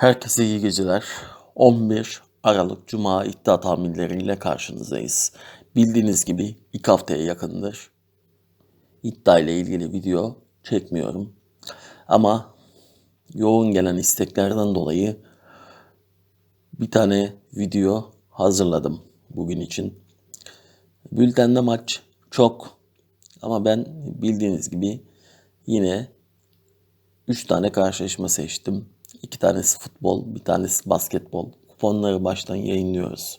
Herkese iyi geceler. 11 Aralık Cuma iddia tahminleriyle karşınızdayız. Bildiğiniz gibi iki haftaya yakındır iddia ile ilgili video çekmiyorum. Ama yoğun gelen isteklerden dolayı bir tane video hazırladım bugün için. Bültende maç çok ama ben bildiğiniz gibi yine 3 tane karşılaşma seçtim. 2 tanesi futbol, bir tanesi basketbol. Kuponları baştan yayınlıyoruz.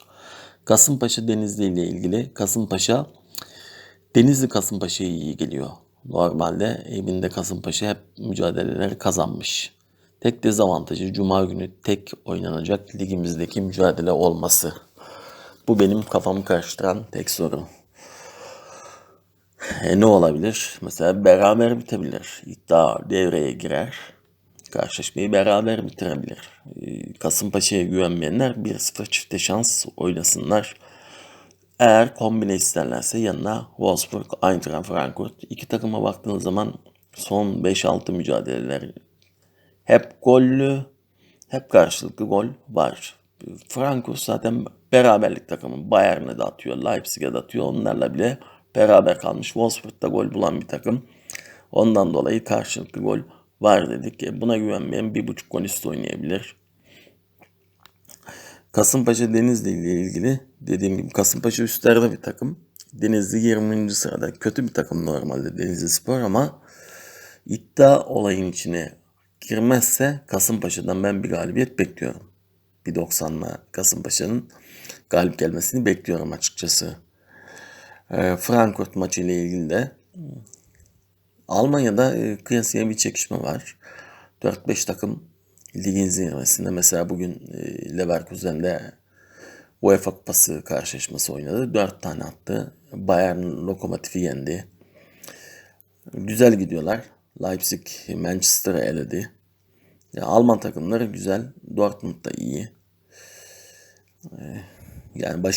Kasımpaşa Denizli ile ilgili. Kasımpaşa Denizli Kasımpaşa'ya iyi geliyor. Normalde evinde Kasımpaşa hep mücadeleleri kazanmış. Tek dezavantajı Cuma günü tek oynanacak ligimizdeki mücadele olması. Bu benim kafamı karıştıran tek soru. E ne olabilir? Mesela beraber bitebilir. İddia devreye girer. Karşılaşmayı beraber bitirebilir. E, Kasımpaşa'ya güvenmeyenler 1-0 çifte şans oynasınlar. Eğer kombine isterlerse yanına Wolfsburg, Eintracht Frankfurt. İki takıma baktığınız zaman son 5-6 mücadeleler hep gollü, hep karşılıklı gol var. Frankfurt zaten beraberlik takımı. Bayern'e de atıyor, Leipzig'e de atıyor. Onlarla bile beraber kalmış. Wolfsburg'da gol bulan bir takım. Ondan dolayı karşılıklı gol var dedik. Buna güvenmeyen bir buçuk gol üstü oynayabilir. Kasımpaşa Denizli ile ilgili dediğim gibi Kasımpaşa üstlerde bir takım. Denizli 20. sırada. Kötü bir takım normalde Denizli Spor ama iddia olayın içine girmezse Kasımpaşa'dan ben bir galibiyet bekliyorum. Bir 90'la Kasımpaşa'nın galip gelmesini bekliyorum açıkçası. E, Frankfurt maçı ile ilgili de Almanya'da e, kıyasıya bir çekişme var. 4-5 takım ligin zirvesinde. Mesela bugün e, Leverkusen'de UEFA Kupası karşılaşması oynadı. 4 tane attı. Bayern Lokomotif'i yendi. Güzel gidiyorlar. Leipzig Manchester'ı eledi. Ya, Alman takımları güzel. Dortmund da iyi. E, yani baş